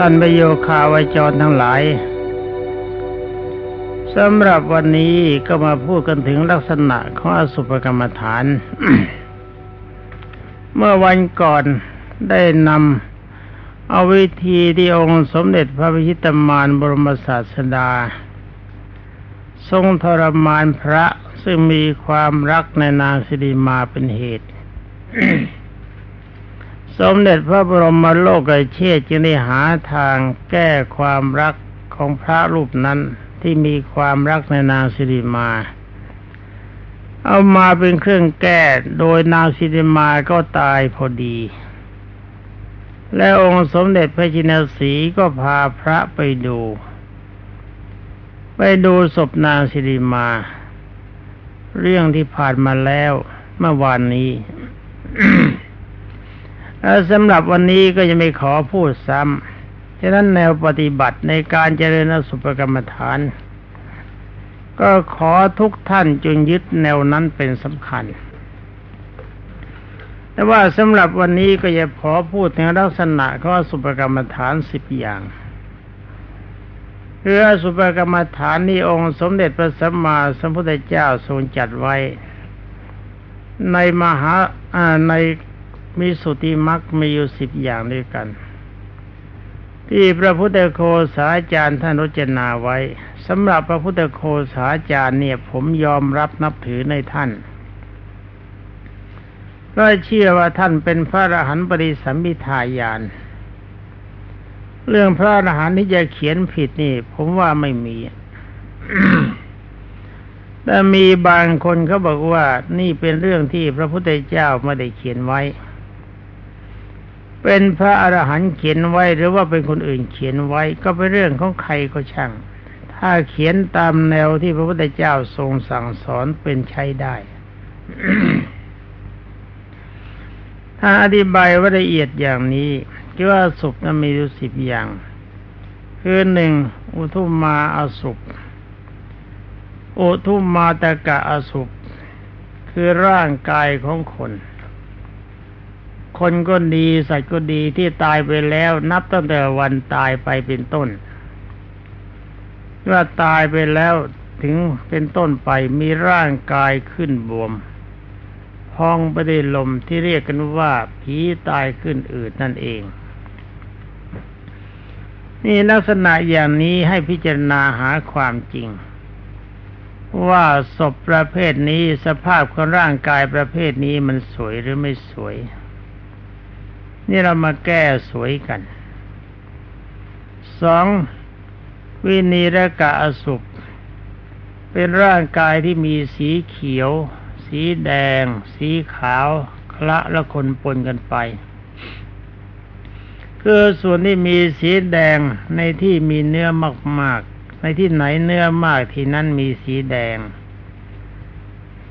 ท่านประโยคาวจรทั้งหลายสำหรับวันนี้ก็มาพูดกันถึงลักษณะของอสุภกรรมฐาน เมื่อวันก่อนได้นำเอาวิธีที่องค์สมเด็จพระพิชิตมารบรมศาสดา ทรงทรมานพระซึ่งมีความรักในนางสิริมาเป็นเหตุ สมเด็จพระบรมโลกเชษจึงได้หาทางแก้ความรักของพระรูปนั้นที่มีความรักในนางสิริมา เอามาเป็นเครื่องแก้โดยนางสิริมาก็ตายพอดี และองค์สมเด็จพระจินสีก็พาพระไปดู ไปดูศพนางสิริมา เรื่องที่ผ่านมาแล้วเมื่อวานนี้ สำหรับวันนี้ก็จะไม่ขอพูดซ้ำฉะนั้นแนวปฏิบัติในการเจริญสุภกรรมฐาน ก็ขอทุกท่านจงยึดแนวนั้นเป็นสำคัญ แต่ว่าสำหรับวันนี้ก็จะขอพูดถึงลักษณะของอสุภกรรมฐานสิบอย่างคืออสุภกรรมฐานนี้องค์สมเด็จพระสัมมาสัมพุทธเจ้าทรงจัดไว้ ในมหาใน มีสุติมักมีอยู่สิบอย่างด้วยกัน ที่พระพุทธโคสาจารย์ท่านรจนาไว้สำหรับพระพุทธโคสาจารย์เนี่ย ผมยอมรับนับถือในท่านเพราะเชื่อว่าท่านเป็นพระอรหันต์ปริสัมมิทายาน เรื่องพระอรหันต์ที่จะเขียนผิดนี่ ผมว่าไม่มีแต่มีบางคนเขาบอกว่านี่เป็นเรื่องที่พระพุทธเจ้าไม่ได้เขียนไว้ เป็นพระอรหันต์เขียนไว้หรือว่าเป็นคนอื่นเขียนไว้ก็เป็นเรื่องของใครก็ช่าง ถ้าเขียนตามแนวที่พระพุทธเจ้าทรงสั่งสอนเป็นใช้ได้ถ้าอธิบายว่าละเอียดอย่างนี้คิดว่าสุขนั้นมีอยู่สิบอย่าง คือหนึ่งอุทุมมาอสุขอุทุมมาตะกะอสุขคือร่างกายของคน คนก็ดีสัตว์ก็ดีที่ตายไปแล้ว นับตั้งแต่วันตายไปเป็นต้นว่าตายไปแล้วถึงเป็นต้นไปมีร่างกายขึ้นบวม พองไปได้วยลมที่เรียกกันว่าผีตายขึ้นอืดนั่นเอง นี่ลักษณะอย่างนี้ให้พิจารณาหาความจริง ว่าศพประเภทนี้สภาพของร่างกายประเภทนี้มันสวยหรือไม่สวย นี่เรามาแก้สวยกันสองวินีรกะอสุปเป็นร่างกายที่มีสีเขียว สีแดง สีขาวคละและคนปนกันไป คือส่วนที่มีสีแดงในที่มีเนื้อมาก ๆ ในที่ไหนเนื้อมากที่นั้นมีสีแดง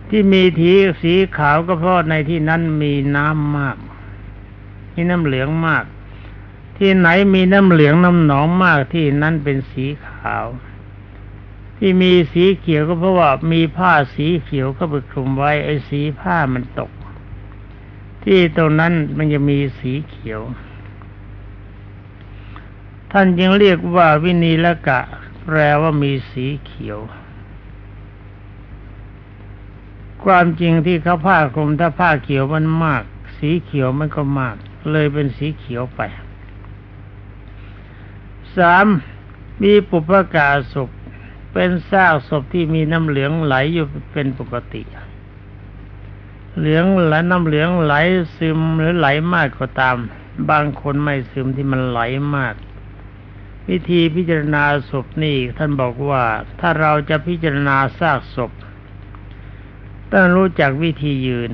ที่มีทีสีขาวก็เพราะในที่นั้นมีน้ำมาก มีน้ำเหลืองมาก ที่ไหนมีน้ำเหลืองน้ำหนองมากที่นั้นเป็นสีขาว ที่มีสีเขียวก็เพราะว่ามีผ้าสีเขียวก็ไปคลุมไว้ไอ้สีผ้ามันตก ที่ตรงนั้นมันจะมีสีเขียว ท่านยังเรียกว่าวินีละกะ แปลว่ามีสีเขียวความจริงที่เขาผ้าคลุมถ้าผ้าเขียวมันมาก สีเขียวมันก็มาก เลยเป็นสีเขียวไปสามมีปุพกาศพเป็นซากศพที่มีน้ำเหลืองไหลอยู่เป็นปกติ เหลืองไหลน้ำเหลืองไหลซึมหรือไหลมากก็ตาม บางคนไม่ซึมที่มันไหลมาก วิธีพิจารณาศพนี่ท่านบอกว่าถ้าเราจะพิจารณาซากศพต้องรู้จักวิธียืน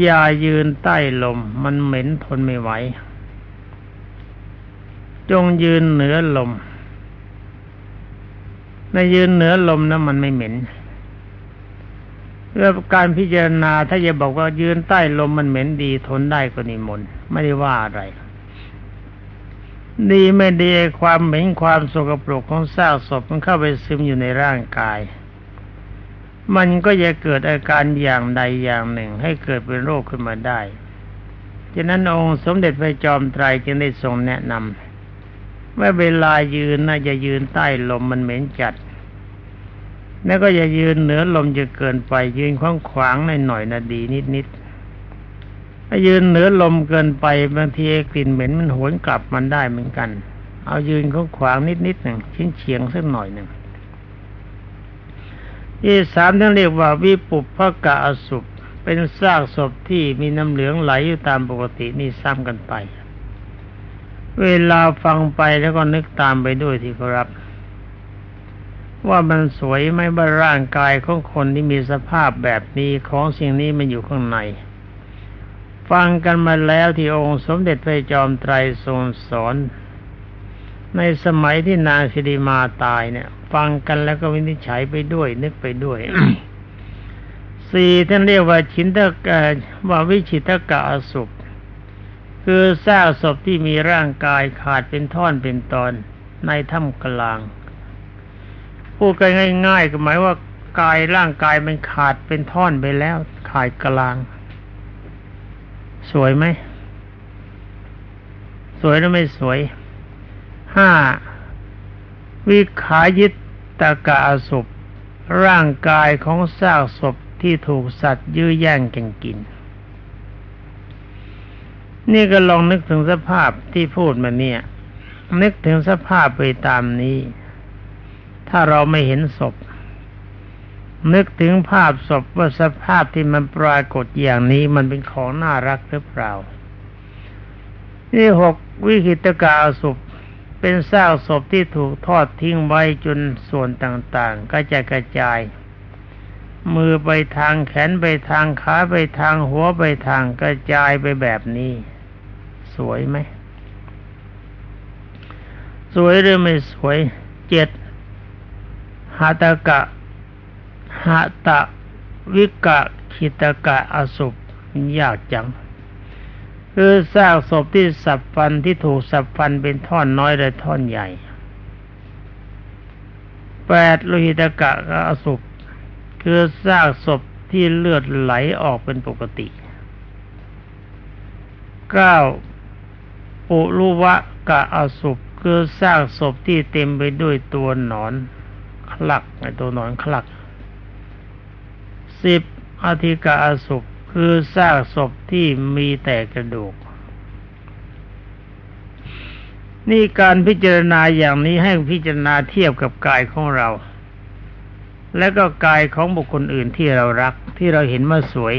อย่ายืนใต้ลม มันเหม็นทนไม่ไหว จงยืนเหนือลม ในยืนเหนือลมนะมันไม่เหม็นเรื่องการพิจารณาถ้าจะบอกว่ายืนใต้ลมมันเหม็นดีทนได้ก็นิมนต์ไม่ได้ว่าอะไร ดีไม่ดีความเหม็นความสกปรกของซากศพมันเข้าไปซึมอยู่ในร่างกาย มันก็จะเกิดอาการอย่างใดอย่างหนึ่งให้เกิดเป็นโรคขึ้นมาได้ฉะนั้นองค์สมเด็จพระจอมไตรจึงได้ทรงแนะนเมื่อเวลายืนนะจะยืนใต้ลมมันเหม็นจัด แล้วก็อย่ายืนเหนือลมจะเกินไปยืนขวางขวางหน่อยหน่อยนะดีนิดนิดถ้ายืนเหนือลมเกินไปบางทีกลิ่นเหม็นมันหวนกลับมันได้เหมือนกัน เอายืนขวางขวางนิดนิดหนึ่งชิ้นเฉียงสักหน่อยหนึ่ง ที่สามท่านเรียกว่าวิปุพพกะอสุปเป็นซากศพที่มีน้ำเหลืองไหลอยู่ตามปกตินี่ซ้ำกันไป เวลาฟังไปแล้วก็นึกตามไปด้วยที่ครับ ว่ามันสวยไหมบ้าร่างกายของคนที่มีสภาพแบบนี้ของสิ่งนี้มันอยู่ข้างใน ฟังกันมาแล้วที่องค์สมเด็จพระจอมไตรทรงสอน ในสมัยที่นางสิริมาตายเนี่ย ฟังกันแล้วก็วินิจฉัยไปด้วย นึกไปด้วยสี่ท่านเรียกว่าชินตกะว่าวิชิตกะอสุปคือซากศพที่มีร่างกายขาดเป็นท่อนเป็นตอนในถ้ำกลางพูดกันง่ายๆก็หมายว่ากายร่างกายมันขาดเป็นท่อนไปแล้วขาดกลาง สวยไหม สวยหรือไม่สวยห้า วิขายิตตกะอสุปร่างกายของซากศพที่ถูกสัตว์ยื้อแย่งกันกิน นี่ก็ลองนึกถึงสภาพที่พูดมาเนี่ย นึกถึงสภาพไปตามนี้ ถ้าเราไม่เห็นศพ นึกถึงภาพศพว่าสภาพที่มันปรากฏอย่างนี้มันเป็นของน่ารักหรือเปล่า นี่หกวิคิตกาศพ เป็นซากศพที่ถูกทอดทิ้งไว้จนส่วนต่างๆ ก็จะกระจาย มือไปทางแขนไปทางขาไปทางหัวไปทางกระจายไปแบบนี้ สวยไหม สวยหรือไม่สวยเจ็ดหาตกะหาตะวิกะคิตกะอสุปยากจัง คือซากศพที่สับฟันที่ถูกสับฟันเป็นท่อนน้อยและท่อนใหญ่แปดโลหิตกะอสุปคือซากศพที่เลือดไหลออกเป็นปกติเก้าปุรุวะกะอสุปคือซากศพที่เต็มไปด้วยตัวหนอนคลักไอตัวหนอนคลักสิบอธิกะอสุป คือซากศพที่มีแต่กระดูก นี่การพิจารณาอย่างนี้ให้พิจารณาเทียบกับกายของเรา แล้วก็กายของบุคคลอื่นที่เรารักที่เราเห็นว่าสวย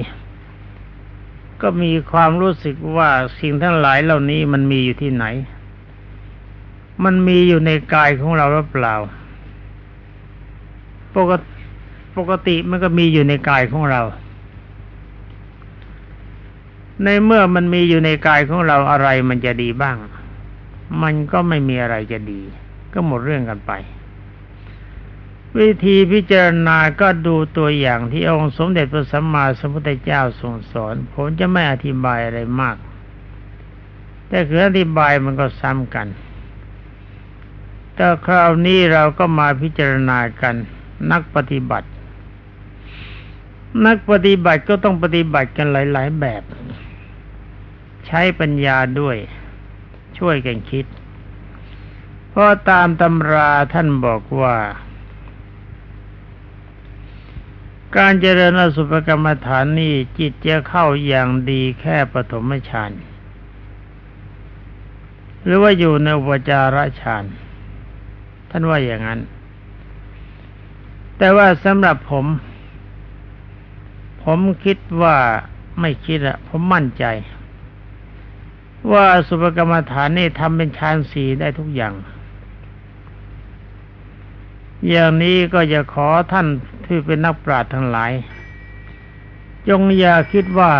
ก็มีความรู้สึกว่าสิ่งทั้งหลายเหล่านี้มันมีอยู่ที่ไหน มันมีอยู่ในกายของเราหรือเปล่า ปกติปกติมันก็มีอยู่ในกายของเรา ในเมื่อมันมีอยู่ในกายของเราอะไรมันจะดีบ้าง มันก็ไม่มีอะไรจะดี ก็หมดเรื่องกันไป วิธีพิจารณาก็ดูตัวอย่างที่องค์สมเด็จพระสัมมาสัมพุทธเจ้าทรงสอน ผมจะไม่อธิบายอะไรมาก แต่คืออธิบายมันก็ซ้ำกัน แต่คราวนี้เราก็มาพิจารณากันนักปฏิบัติ นักปฏิบัติก็ต้องปฏิบัติกันหลาย ๆ แบบ ใช้ปัญญาด้วย ช่วยกันคิด เพราะตามตำราท่านบอกว่า การเจริญอสุภกรรมฐานนี้จิตจะเข้าอย่างดีแค่ปฐมฌานหรือว่าอยู่ในอุปจาระฌานท่านว่าอย่างนั้น แต่ว่าสำหรับผม ผมคิดว่าไม่คิดอะผมมั่นใจ ว่าสุภกรรมฐานนี่ทำเป็นฌานสีได้ทุกอย่าง อย่างนี้ก็จะขอท่านที่เป็นนักปราชญ์ทั้งหลาย จงอย่าคิดว่า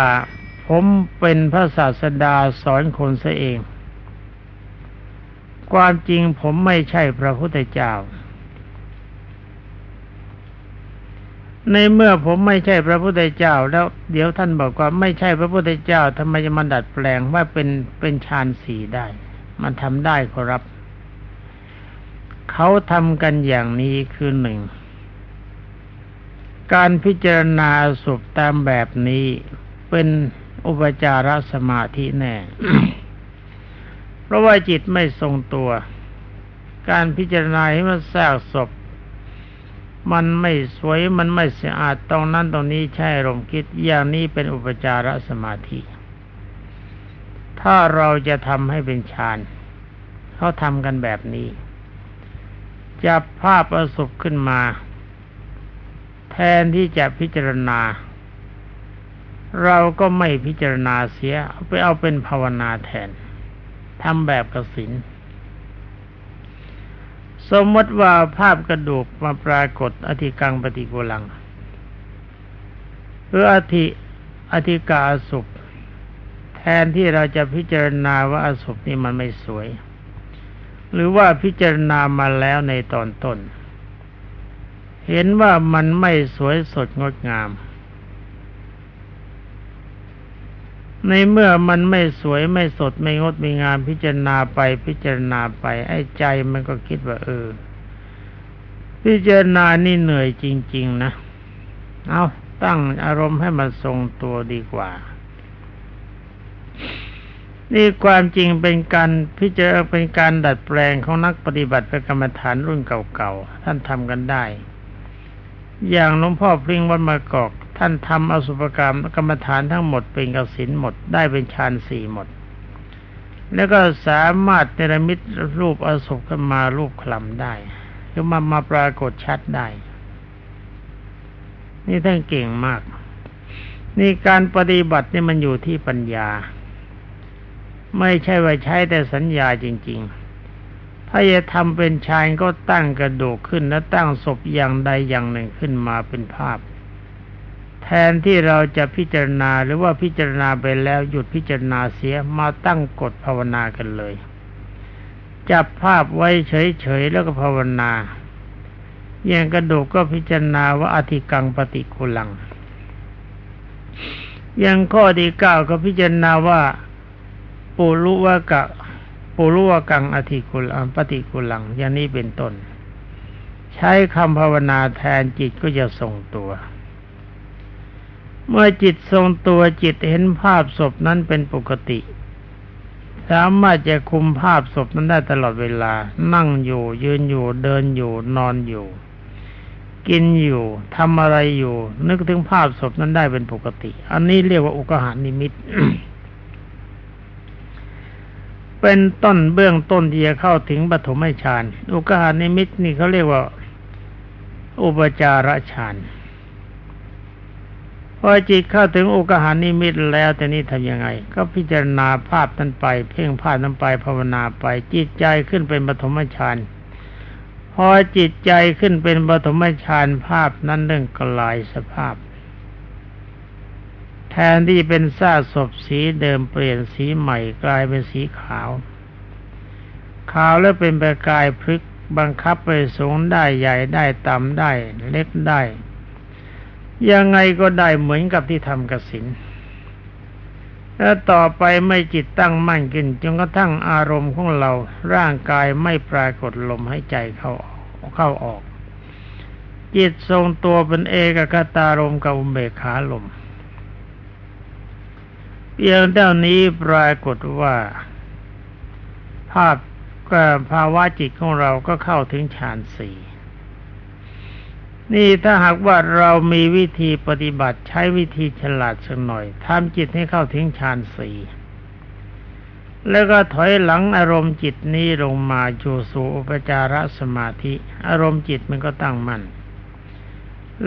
ผมเป็นพระศาสดาสอนคนซะเอง ความจริงผมไม่ใช่พระพุทธเจ้า ในเมื่อผมไม่ใช่พระพุทธเจ้า แล้วเดี๋ยวท่านบอกว่าไม่ใช่พระพุทธเจ้าทำไมจะมาดัดแปลงว่าเป็นเป็นฌานสีได้ มันทำได้ครับ เขาทำกันอย่างนี้คือหนึ่ง การพิจารณาสุตามแบบนี้เป็นอุปจารสมาธิแน่ เพราะว่าจิตไม่ทรงตัว การพิจารณาให้มันซากศพ มันไม่สวยมันไม่สะอาดตรงนั้นตรงนี้ใช่อรมคิดอย่างนี้เป็นอุปจารสมาธิ ถ้าเราจะทำให้เป็นฌานเขาทำกันแบบนี้ จับภาพอสุภขึ้นมา แทนที่จะพิจารณา เราก็ไม่พิจารณาเสีย เอาไปเอาเป็นภาวนาแทนทำแบบกสิน สมมติว่าภาพกระดูกมาปรากฏอธิกังปฏิกุลังหรืออธิอธิกาสุปแทนที่เราจะพิจารณาว่าอสุปนี่มันไม่สวย หรือว่าพิจารณามาแล้วในตอนต้น เห็นว่ามันไม่สวยสดงดงาม ในเมื่อมันไม่สวยไม่สดไม่งดไม่งามพิจารณาไปพิจารณาไป ไอ้ใจมันก็คิดว่า เออ พิจารณานี่เหนื่อยจริง ๆ นะ เอาตั้งอารมณ์ให้มันทรงตัวดีกว่า นี่ความจริงเป็นการพิจารณาเป็นการดัดแปลงของนักปฏิบัติกรรมฐานรุ่นเก่าๆท่านทำกันได้ อย่างหลวงพ่อพริ้งวัดมากอก ท่านทำอสุภกรรมกรรมฐานทั้งหมดเป็นกสินหมดได้เป็นฌานสี่หมด แล้วก็สามารถเนรมิตรูปอสุภขึ้นมารูปคลำได้คือมามาปรากฏชัดได้ นี่ท่านเก่งมาก นี่การปฏิบัตินี่มันอยู่ที่ปัญญา ไม่ใช่ว่าใช้แต่สัญญาจริง ๆ ถ้าจะทำเป็นชายก็ตั้งกระดูกขึ้นและตั้งศพอย่างใดอย่างหนึ่งขึ้นมาเป็นภาพ แทนที่เราจะพิจารณาหรือว่าพิจารณาไปแล้วหยุดพิจารณาเสียมาตั้งกฎภาวนากันเลย จับภาพไว้เฉยๆแล้วก็ภาวนาอย่างกระดูกก็พิจารณาว่าอธิกังปฏิกุลัง อย่างข้อที่เก้าก็พิจารณาว่าปุรุวะกะปุรุวกังอธิกุลังปฏิกุลัง อย่างนี้เป็นต้น ใช้คำภาวนาแทนจิตก็จะส่งตัว เมื่อจิตทรงตัวจิตเห็นภาพศพนั้นเป็นปกติ สามารถจะคุมภาพศพนั้นได้ตลอดเวลา นั่งอยู่ ยืนอยู่เดินอยู่ นอนอยู่ กินอยู่ทำอะไรอยู่ นึกถึงภาพศพนั้นได้เป็นปกติ อันนี้เรียกว่าอุกหานิมิตเป็นต้นเบื้องต้นที่จะเข้าถึงปฐมฌานอุกหานิมิตนี่เขาเรียกว่า อุปจารฌาน พอจิตเข้าถึงอุกหานิมิตแล้วแต่นี้ทำยังไง ก็พิจารณาภาพนั้นไป เพ่งภาพนั้นไปภาวนาไป จิตใจขึ้นเป็นปฐมฌานพอจิตใจขึ้นเป็นปฐมฌานภาพนั้นเรื่องกลายสภาพ แทนที่เป็นซากศพสีเดิมเปลี่ยนสีใหม่กลายเป็นสีขาว ขาวแล้วเป็นประกายพลึกบังคับไปสูงได้ใหญ่ได้ต่ำได้เล็กได้ ยังไงก็ได้เหมือนกับที่ทำกสินแล้วต่อไปไม่จิตตั้งมั่นขึ้นจนกระทั่งอารมณ์ของเรา ร่างกายไม่ปรากฏลมให้ใจเข้าออกเข้าออก จิตทรงตัวเป็นเอกคตารมกับอุเบกขาลมเพียงเท่านี้ปรากฏว่า ภาพภาวะจิตของเราก็เข้าถึงฌานสี่ นี่ถ้าหากว่าเรามีวิธีปฏิบัติใช้วิธีฉลาดสักหน่อยทำจิตให้เข้าถึงฌานสี่แล้วก็ถอยหลังอารมณ์จิตนี้ลงมาจูสู่อุปจารสมาธิ อารมณ์จิตมันก็ตั้งมั่น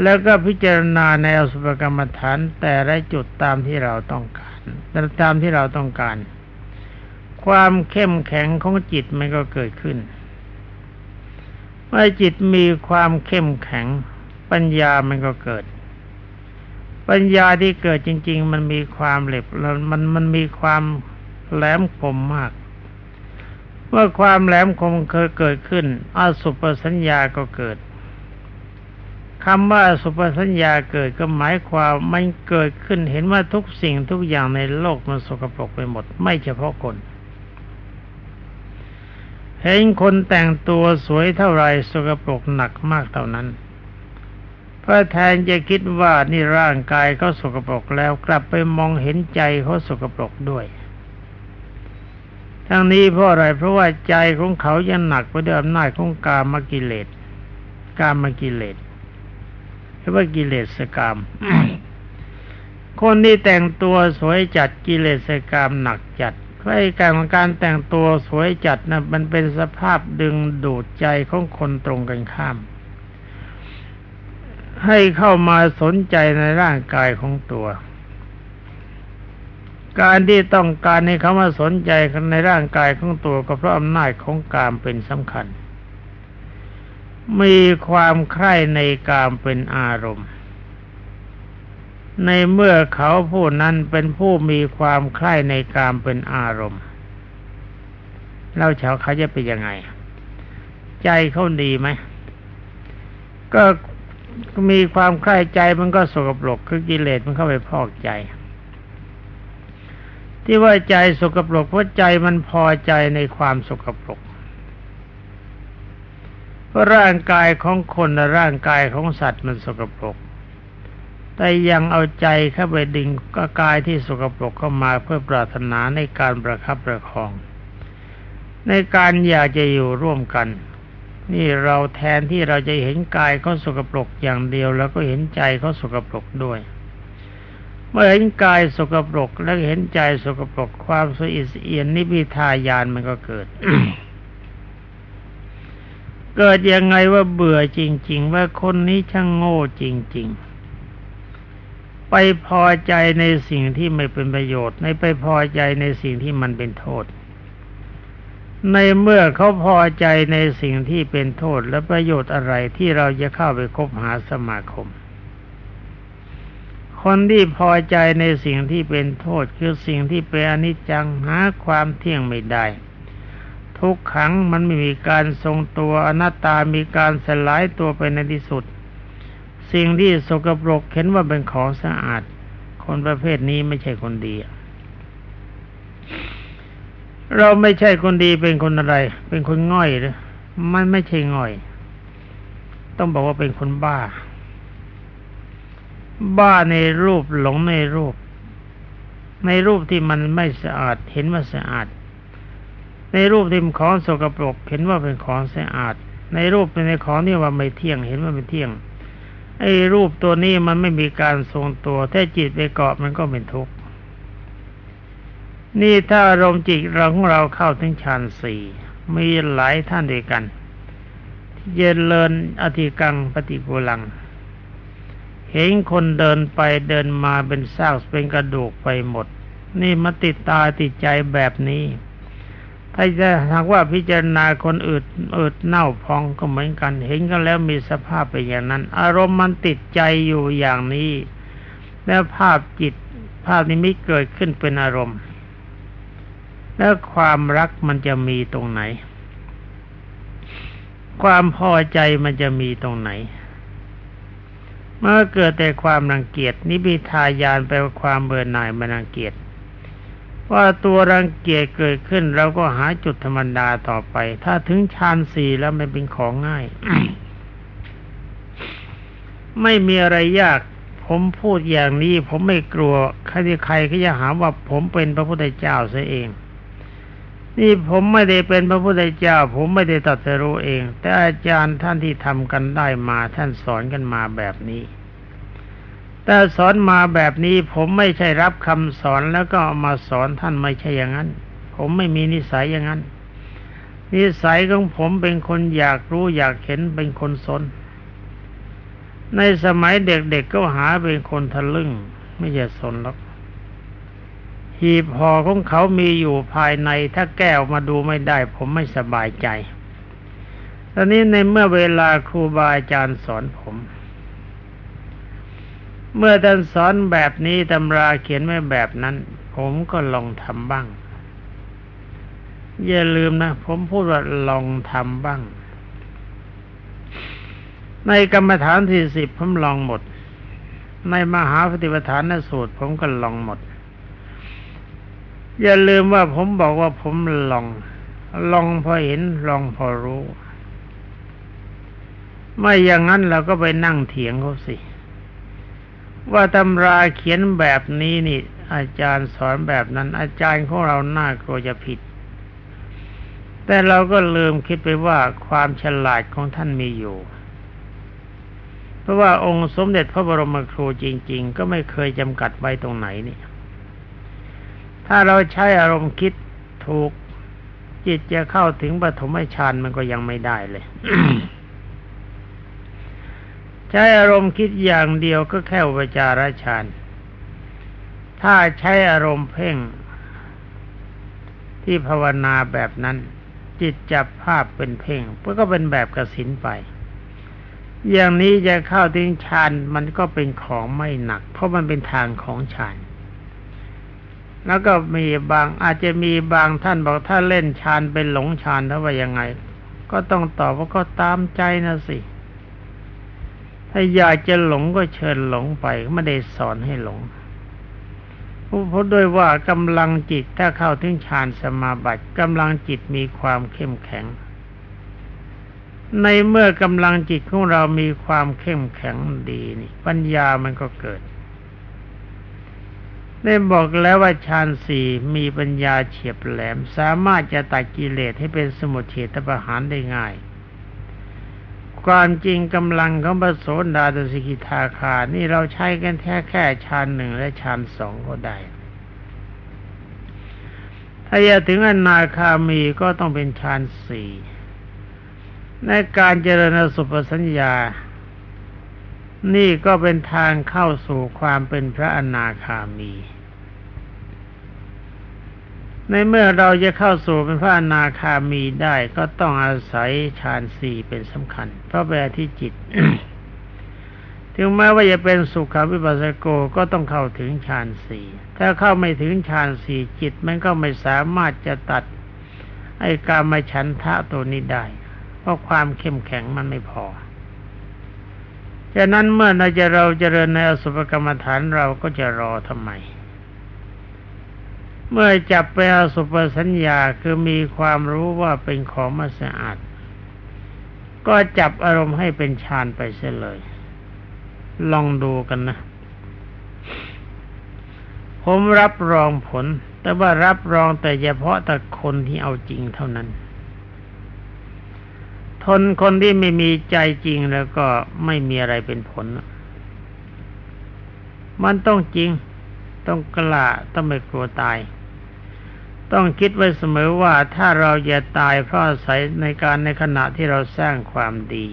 แล้วก็พิจารณาในอสุภกรรมฐานแต่ละจุดตามที่เราต้องการตามที่เราต้องการ ความเข้มแข็งของจิตมันก็เกิดขึ้น เมื่อจิตมีความเข้มแข็ง ปัญญามันก็เกิด ปัญญาที่เกิดจริง ๆ มันมีความเหล็บมันมันมีความแหลมคมมาก เมื่อความแหลมคมเคยเกิดขึ้นอสุปสัญญาก็เกิดคำว่าสุปสัญญาเกิดก็หมายความมันเกิดขึ้นเห็นว่าทุกสิ่งทุกอย่างในโลกมันสกปรกไปหมด ไม่เฉพาะคน เห็นคนแต่งตัวสวยเท่าไรสกปรกหนักมากเท่านั้นพระแทนจะคิดว่านี่ร่างกายเขาสกปรกแล้วกลับไปมองเห็นใจเขาสกปรกด้วยทั้งนี้เพราะอะไรเพราะว่าใจของเขายังหนักไปด้วยอำนาจของกามกิเลสกามกิเลสเรียกว่ากิเลสกาม คนที่แต่งตัวสวยจัดกิเลสกามหนักจัด ไอ้การของการแต่งตัวสวยจัดนะมันเป็นสภาพดึงดูดใจของคนตรงกันข้าม ให้เข้ามาสนใจในร่างกายของตัว การที่ต้องการให้เขามาสนใจในร่างกายของตัวก็เพราะอำนาจของกามเป็นสำคัญ มีความใคร่ในกามเป็นอารมณ์ ในเมื่อเขาผู้นั้นเป็นผู้มีความใคร่ในกามเป็นอารมณ์เราชาวเขาจะเป็นยังไง ใจเขาดีไหม ก็มีความใคร่ใจมันก็สกปรกคือกิเลสมันเข้าไปพอกใจ ที่ว่าใจสกปรกเพราะใจมันพอใจในความสกปรกเพราะร่างกายของคนและร่างกายของสัตว์มันสกปรก แต่ยังเอาใจเข้าไปดึงก็กายที่สกปรกเข้ามาเพื่อปรารถนาในการประคับประคอง ในการอยากจะอยู่ร่วมกัน นี่เราแทนที่เราจะเห็นกายเขาสกปรกอย่างเดียว แล้วก็เห็นใจเขาสกปรกด้วย เมื่อเห็นกายสกปรกแล้วเห็นใจสกปรกความสุอิสเอียนนิพิทายานมันก็เกิดเกิดยังไงว่าเบื่อจริง ๆ ว่าคนนี้ช่างโง่จริง ๆ ไปพอใจในสิ่งที่ไม่เป็นประโยชน์ ในไปพอใจในสิ่งที่มันเป็นโทษ ในเมื่อเขาพอใจในสิ่งที่เป็นโทษและประโยชน์อะไรที่เราจะเข้าไปคบหาสมาคม คนที่พอใจในสิ่งที่เป็นโทษ คือสิ่งที่เป็นอนิจจังหาความเที่ยงไม่ได้ ทุกขังมันไม่มีการทรงตัวอนัตตามีการสลายตัวไปในที่สุด สิ่งที่สกปรกเห็นว่าเป็นของสะอาด คนประเภทนี้ไม่ใช่คนดี เราไม่ใช่คนดีเป็นคนอะไร เป็นคนง่อยหรือมันไม่ใช่ง่อย ต้องบอกว่าเป็นคนบ้า บ้าในรูปหลงในรูป ในรูปที่มันไม่สะอาด เห็นว่าสะอาด ในรูปที่มันของสกปรก เห็นว่าเป็นของสะอาด ในรูปเป็นในของที่ว่าไม่เที่ยง เห็นว่าไม่เที่ยง ไอ้รูปตัวนี้มันไม่มีการทรงตัว ถ้าจิตไปเกาะมันก็เป็นทุกข์ นี่ถ้าอารมณ์จิตเราของเราเข้าถึงฌานสี่มีหลายท่านด้วยกันที่เจริญอธิกังปฏิปูลัง เห็นคนเดินไปเดินมาเป็นซากเป็นกระดูกไปหมด นี่มาติดตาติดใจแบบนี้ ถ้าจะหากว่าพิจารณาคนอืดอืดเน่าพองก็เหมือนกัน เห็นกันแล้วมีสภาพเป็นอย่างนั้น อารมณ์มันติดใจอยู่อย่างนี้ แล้วภาพจิตภาพนิมิตเกิดขึ้นเป็นอารมณ์ แล้วความรักมันจะมีตรงไหน ความพอใจมันจะมีตรงไหน เมื่อเกิดแต่ความรังเกียจนิพิทายานแปลว่าความเบื่อหน่ายมันรังเกียจ ว่าตัวรังเกียจเกิดขึ้นเราก็หาจุดธรรมดาต่อไป ถ้าถึงฌานสี่แล้วมันเป็นของง่าย ไม่มีอะไรยาก ผมพูดอย่างนี้ ผมไม่กลัว ใครที่ใครก็จะหาว่าผมเป็นพระพุทธเจ้าซะเอง นี่ผมไม่ได้เป็นพระพุทธเจ้า ผมไม่ได้ตรัสรู้เอง แต่อาจารย์ท่านที่ทำกันได้มา ท่านสอนกันมาแบบนี้ แต่สอนมาแบบนี้ผมไม่ใช่รับคำสอนแล้วก็ามาสอนท่านไม่ใช่อย่างนั้น ผมไม่มีนิสัยอย่างนั้น นิสัยของผมเป็นคนอยากรู้อยากเห็นเป็นคนสน ในสมัยเด็กๆก็หาเป็นคนทะลึ่ง ไม่ใช่สนหรอกหีบห่อของเขามีอยู่ภายในถ้าแก้วมาดูไม่ได้ ผมไม่สบายใจ ตอนนี้ในเมื่อเวลาครูบาอาจารย์สอนผม เมื่อท่านสอนแบบนี้ตำราเขียนไว้แบบนั้น ผมก็ลองทำบ้าง อย่าลืมนะ ผมพูดว่าลองทำบ้าง ในกรรมฐานที่สิบผมลองหมด ในมหาปฏิปทานสูตร ผมก็ลองหมด อย่าลืมว่าผมบอกว่าผมลอง ลองพอเห็น ลองพอรู้ ไม่อย่างนั้นเราก็ไปนั่งเถียงเขาสิ ว่าตำราเขียนแบบนี้นี่ อาจารย์สอนแบบนั้น อาจารย์ของเราหน้ากลัวจะผิด แต่เราก็ลืมคิดไปว่าความฉลาดของท่านมีอยู่ เพราะว่าองค์สมเด็จพระบรมครูจริง ๆ ก็ไม่เคยจำกัดไว้ตรงไหนนี่ ถ้าเราใช้อารมณ์คิดถูกจิตจะเข้าถึงปฐมฌานมันก็ยังไม่ได้เลย ช้อารมณ์คิดอย่างเดียวก็แค่อุปจารฌานถ้าใช้อารมณ์เพ่ง ที่ภาวนาแบบนั้น จิตจับภาพเป็นเพ่งก็เป็นแบบกสินไป อย่างนี้จะเข้าถึงฌานมันก็เป็นของไม่หนัก เพราะมันเป็นทางของฌานแล้วก็มีบางอาจจะมีบางท่านบอกถ้าเล่นฌานเป็นหลงฌานถ้าว่ายังไง ก็ต้องตอบว่าก็ตามใจนะสิ ถ้าอยากจะหลงก็เชิญหลงไปไม่ได้สอนให้หลงเพราะด้วยว่ากำลังจิตถ้าเข้าถึงฌานสมาบัติกำลังจิตมีความเข้มแข็ง ในเมื่อกำลังจิตของเรามีความเข้มแข็งดีนี่ ปัญญามันก็เกิด ได้บอกแล้วว่าฌานสี่มีปัญญาเฉียบแหลม สามารถจะตัดกิเลสให้เป็นสมุทเฉทประหารได้ง่าย ความจริงกำลังของพระโสดาตสิกิทาคา นี่เราใช้กันแค่แค่ฌานหนึ่งและฌานสองก็ได้ ถ้าอยากถึงอนาคามีก็ต้องเป็นฌานสี่ในการเจริญสุปสัญญา นี่ก็เป็นทางเข้าสู่ความเป็นพระอนาคามี ในเมื่อเราจะเข้าสู่เป็นพระอนาคามีได้ก็ต้องอาศัยฌานสี่เป็นสำคัญ เพราะแปลที่จิต ถึงแม้ว่าจะเป็นสุขวิปัสสโกก็ต้องเข้าถึงฌานสี่ถ้าเข้าไม่ถึงฌานสี่จิตมันก็ไม่สามารถจะตัดไอ้การมฉันทะตัวนี้ได้ เพราะความเข้มแข็งมันไม่พอฉะนั้นเมื่อเราจะเราเจริญในอสุภกรรมฐานเราก็จะรอทำไม เมื่อจับไปอสุภสัญญาคือมีความรู้ว่าเป็นของไม่สะอาด ก็จับอารมณ์ให้เป็นฌานไปเสียเลย ลองดูกันนะ ผมรับรองผล แต่ว่ารับรองแต่เฉพาะแต่คนที่เอาจริงเท่านั้น ทนคนที่ไม่มีใจจริงแล้วก็ไม่มีอะไรเป็นผล มันต้องจริงต้องกล้าต้องไม่กลัวตาย ต้องคิดไว้เสมอว่าถ้าเราจะตายเพราะอาศัยในการในขณะที่เราสร้างความดี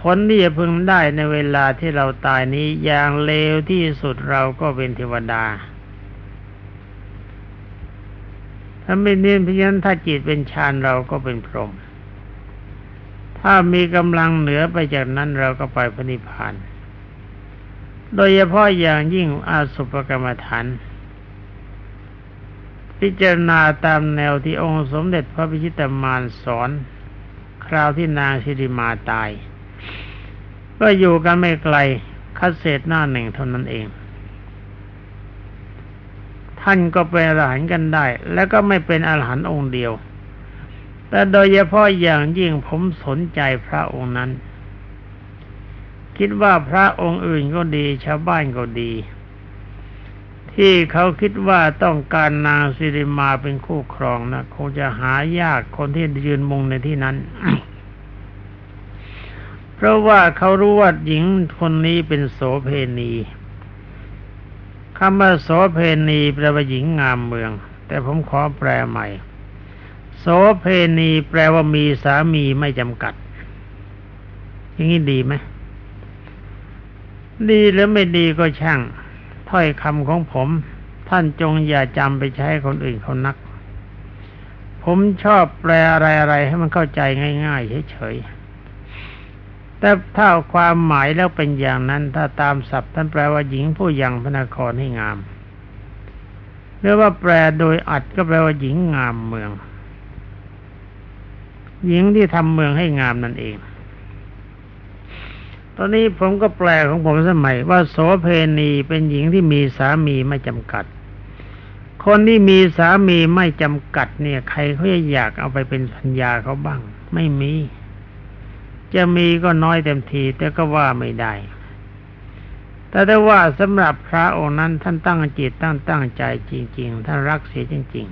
ผลที่จะพึงได้ในเวลาที่เราตายนี้อย่างเลวที่สุดเราก็เป็นเทวดาถ้าไม่เน้นเพียงถ้าจิตเป็นฌานเราก็เป็นพรหมถ้ามีกำลังเหนือไปจากนั้นเราก็ไปพระนิพพาน โดยเฉพาะอย่างยิ่งอาสุปกรรมฐาน พิจารณาตามแนวที่องค์สมเด็จพระพิชิตมารสอน คราวที่นางสิริมาตาย ก็อยู่กันไม่ไกลคัดเศษหน้าหนึ่งเท่านั้นเอง ท่านก็เป็นอรหันต์กันได้ แล้วก็ไม่เป็นอรหันต์องค์เดียว แต่โดยเฉพาะอย่างยิ่งผมสนใจพระองค์นั้น คิดว่าพระองค์อื่นก็ดีชาวบ้านก็ดี ที่เขาคิดว่าต้องการนางสิริมาเป็นคู่ครองนะคงจะหายากคนที่ยืนมุงในที่นั้น เพราะว่าเขารู้ว่าหญิงคนนี้เป็นโสเพณีคำว่าโสเพณีแปลว่าหญิงงามเมือง แต่ผมขอแปลใหม่ โสเพณีแปลว่ามีสามีไม่จำกัด อย่างนี้ดีไหมดีหรือไม่ดีก็ช่าง ถ้อยคำของผม ท่านจงอย่าจำไปใช้คนอื่นเขานัก ผมชอบแปลอะไรๆให้มันเข้าใจง่ายๆเฉยๆแต่ถ้าความหมายแล้วเป็นอย่างนั้น ถ้าตามศัพท์ท่านแปลว่าหญิงผู้ยังพระนครให้งามหรือว่าแปลโดยอัดก็แปลว่าหญิงงามเมือง หญิงที่ทำเมืองให้งามนั่นเอง อนนี้ผมก็แปลของผมสมัยว่าโสเพณีเป็นหญิงที่มีสามีไม่จำกัด คนที่มีสามีไม่จำกัดเนี่ย ใครเขาจะอยากเอาไปเป็นพัญญาเขาบ้าง ไม่มี จะมีก็น้อยเต็มที แต่ก็ว่าไม่ได้ แต่ถ้ว่าสำหรับพระองค์นั้นท่านตั้งจิตตั้งตั้งใจจริง ๆ ท่านรักเสียจริง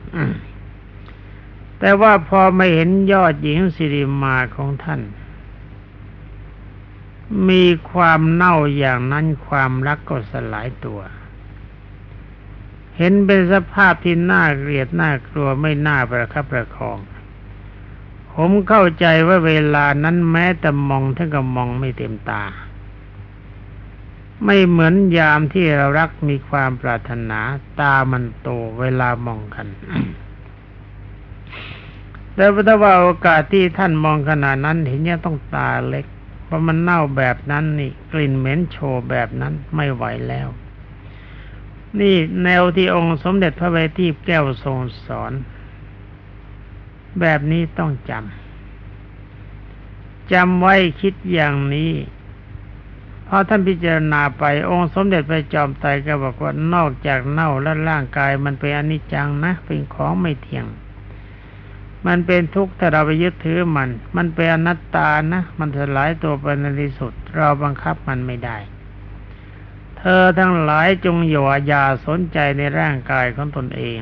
ๆแต่ว่าพอไม่เห็นยอดหญิงสิริมาของท่าน มีความเน่าอย่างนั้นความรักก็สลายตัว เห็นเป็นสภาพที่น่าเกลียดน่ากลัวไม่น่าประคับประคอง ผมเข้าใจว่าเวลานั้นแม้แต่มองท่านก็มองไม่เต็มตา ไม่เหมือนยามที่เรารักมีความปรารถนาตามันโตเวลามองกันแต่ถ้าว่าโอกาสที่ท่านมองขนาดนั้นเห็นเนี่ยต้องตาเล็ก เพราะมันเน่าแบบนั้นนี่ กลิ่นเหม็นโชว์แบบนั้นไม่ไหวแล้ว นี่แนวที่องค์สมเด็จพระเวทีแก้วทรงสอน แบบนี้ต้องจำจำไว้คิดอย่างนี้พอท่านพิจารณาไปองค์สมเด็จพระจอมไตรก็บอกว่านอกจากเน่าและร่างกายมันเป็นอนิจจังนะเป็นของไม่เที่ยง มันเป็นทุกข์ถ้าเราไปยึดถือมัน มันเป็นอนัตตานะ มันสลายตัวไปในที่สุด เราบังคับมันไม่ได้ เธอทั้งหลายจงอย่าอย่าสนใจในร่างกายของตนเอง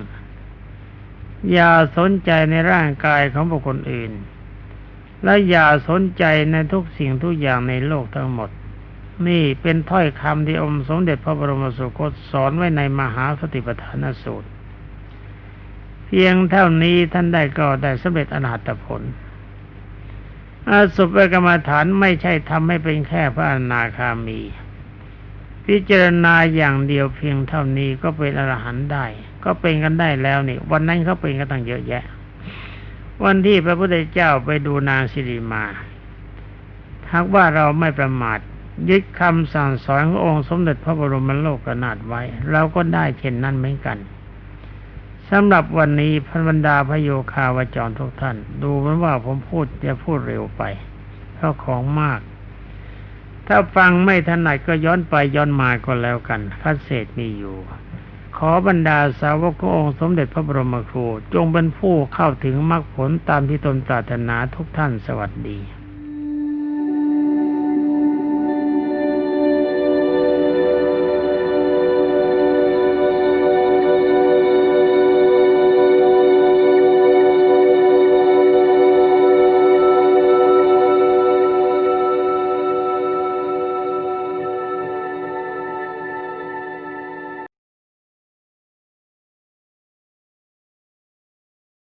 อย่าสนใจในร่างกายของบุคคลอื่น และอย่าสนใจในทุกสิ่งทุกอย่างในโลกทั้งหมด นี่เป็นถ้อยคำที่องค์สมเด็จพระบรมสุคตสอนไว้ในมหาสติปัฏฐานสูตร เพียงเท่านี้ท่านได้ก็ได้สำเร็จอนาตผลอาสุปกรรมฐานไม่ใช่ทำให้เป็นแค่พระอนาคามี พิจารณาอย่างเดียวเพียงเท่านี้ก็เป็นอรหันต์ได้ ก็เป็นกันได้แล้วนี่ วันนั้นเขาเป็นกันตั้งเยอะแยะ วันที่พระพุทธเจ้าไปดูนางสิริมาหากว่าเราไม่ประมาทยึดคำสั่งสอนขององค์สมเด็จพระบรมโลกนาถไว้ เราก็ได้เช่นนั้นเหมือนกัน สำหรับวันนี้พันบรรดาพระโยคาวจรทุกท่าน ดูมือนว่าผมพูดจะพูดเร็วไปเพราะของมาก ถ้าฟังไม่ถนัดก็ย้อนไปย้อนมาก็แล้วกันคัดเศษมีอยู่ ขอบรรดาสาวกขององค์สมเด็จพระบรมครู จงเป็นผู้เข้าถึงมรรคผลตามที่ตนปรารถนาทุกท่านสวัสดี